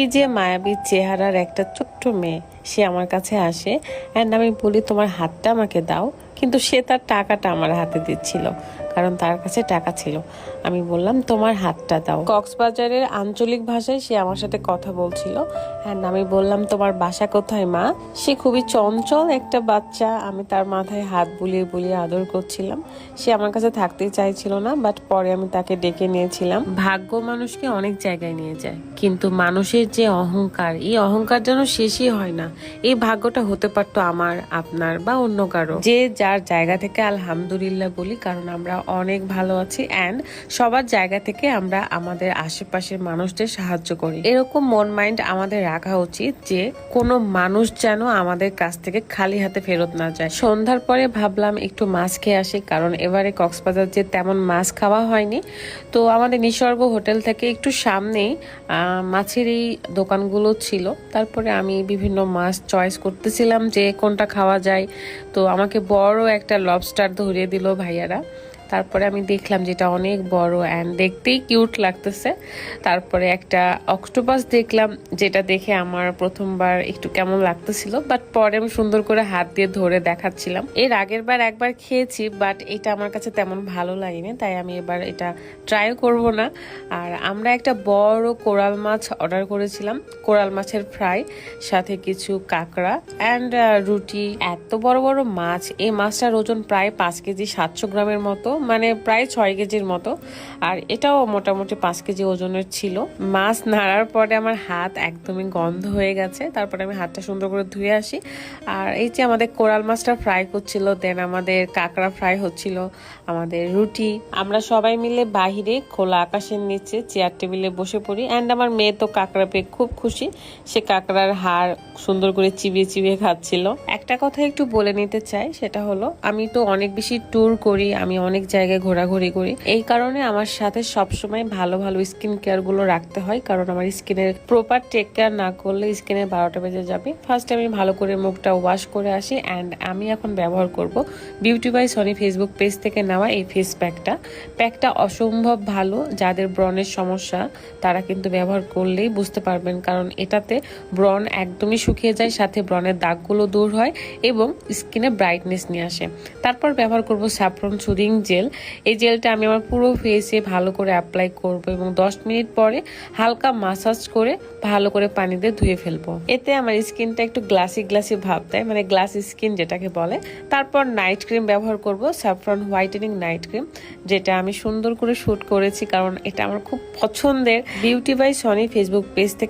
কি যে মায়াবী চেহারার একটা ছোট্ট মেয়ে। সে আমার কাছে আসে অ্যান্ড আমি বলি, তোমার হাতটা আমাকে দাও। কিন্তু সে তার টাকাটা আমার হাতে দিচ্ছিল, কারণ তার কাছে টাকা ছিল। আমি বললাম, তোমার হাতটা দাও। কক্সবাজারের আঞ্চলিক ভাষায় সে আমার সাথে কথা বলছিল। অ্যান্ড আমি বললাম, তোমার বাসা কোথায়, মা? সে খুবই চঞ্চল একটা বাচ্চা। আমি তার মাথায় হাত বুলিয়ে বুলিয়ে আদর করছিলাম। সে আমার কাছে থাকতেই চাইছিল না বাট পরে আমি তাকে ডেকে নিয়েছিলাম। ভাগ্য মানুষকে অনেক জায়গায় নিয়ে যায়, কিন্তু মানুষের যে অহংকার, এই অহংকার যেন শেষই হয় না। এই ভাগ্যটা হতে পারতো আমার, আপনার বা অন্য কারও। যে যার জায়গা থেকে আলহামদুলিল্লাহ বলি, কারণ আমরা অনেক ভালো আছি অ্যান্ড সবার জায়গা থেকে আমরা আমাদের আশেপাশের মানুষদের সাহায্য করি। এরকম মন মাইন্ড আমাদের রাখা উচিত যে কোনো মানুষ যেন আমাদের কাছ থেকে খালি হাতে ফেরত না যায়। সন্ধ্যার পরে ভাবলাম একটু মাছ খেয়ে আসি, কারণ এবারে কক্সবাজার যে তেমন মাছ খাওয়া হয়নি। তো আমাদের নিসর্গ হোটেল থেকে একটু সামনেই মাছের এই দোকানগুলো ছিল। তারপরে আমি বিভিন্ন মাছ চয়েস করতেছিলাম যে কোনটা খাওয়া যায়। তো আমাকে বড় একটা লবস্টার ধরিয়ে দিল ভাইয়ারা। তারপরে আমি দেখলাম যেটা অনেক বড় অ্যান্ড দেখতেই কিউট লাগতেছে। তারপরে একটা অক্টোপাস দেখলাম, যেটা দেখে আমার প্রথমবার একটু কেমন লাগতেছিল বাট পরে আমি সুন্দর করে হাত দিয়ে ধরে দেখাচ্ছিলাম। এর আগের বার একবার খেয়েছি বাট এটা আমার কাছে তেমন ভালো লাগেনি, তাই আমি এবার এটা ট্রাইও করব না। আর আমরা একটা বড় কোরাল মাছ অর্ডার করেছিলাম, কোরাল মাছের ফ্রাই সাথে কিছু কাঁকড়া অ্যান্ড রুটি। এত বড় বড় মাছ, এই মাছটার ওজন প্রায় পাঁচ কেজি, সাতশো গ্রামের মতো। মানে প্রায় ছয় কেজির মতো। আর এটাও মোটামুটি পাঁচ কেজি ওজনের ছিল। মাছ নাড়ার পরে আমার হাত একদমই গন্ধ হয়ে গেছে। তারপরে আমি হাতটা সুন্দর করে ধুয়ে আসি। আর এই যে আমাদের কোরাল মাছটা ফ্রাই করছিল, দেন আমাদের কাঁকড়া ফ্রাই হচ্ছিল, আমাদের রুটি। আমরা সবাই মিলে বাহিরে খোলা আকাশের নিচে চেয়ার টেবিলে বসে পড়ি। অ্যান্ড আমার মেয়ে তো কাঁকড়া পেয়ে খুব খুশি। সে কাঁকড়ার হাড় সুন্দর করে চিবিয়ে চিবিয়ে খাচ্ছিল। একটা কথা একটু বলে নিতে চাই, সেটা হলো, আমি তো অনেক বেশি ট্যুর করি, আমি অনেক জায়গায় ঘোরাঘুরি করি। এই কারণে আমার সাথে সবসময় ভালো ভালো স্কিন কেয়ারগুলো রাখতে হয়। কারণ আমার স্কিনের প্রপার টেক কেয়ার না করলে স্কিনের বারোটা বেজে যাবে। ফার্স্ট আমি ভালো করে মুখটা ওয়াশ করে আসি অ্যান্ড আমি এখন ব্যবহার করব beauty by Sony Facebook page থেকে নেওয়া এই ফেস প্যাকটা প্যাকটা অসম্ভব ভালো। যাদের ব্রণের সমস্যা, তারা কিন্তু ব্যবহার করলেই বুঝতে পারবেন। কারণ এটাতে ব্রণ একদমই শুকিয়ে যায়, সাথে ব্রণের দাগগুলো দূর হয় এবং স্কিনে ব্রাইটনেস নিয়ে আসে। তারপর ব্যবহার করব স্যাফরন সুদিং জেল এই জেলটা আমি আমার পুরো ফেসে ভালো করে অ্যাপ্লাই করব এবং দশ মিনিট পরে হালকা মাসাজ করে ভালো করে পানি দিয়ে ধুয়ে ফেলব। এতে আমার স্কিনটা একটু গ্লাসি গ্লাসি ভাব দেয় মানে গ্লাস স্কিন যেটাকে বলে। তারপর নাইট ক্রিম ব্যবহার করব স্যাফরন হোয়াইটেনিং নাইট ক্রিম যেটা আমি সুন্দর করে শ্যুট করেছি কারণ এটা আমার খুব পছন্দের beauty by Sony Facebook page থেকে।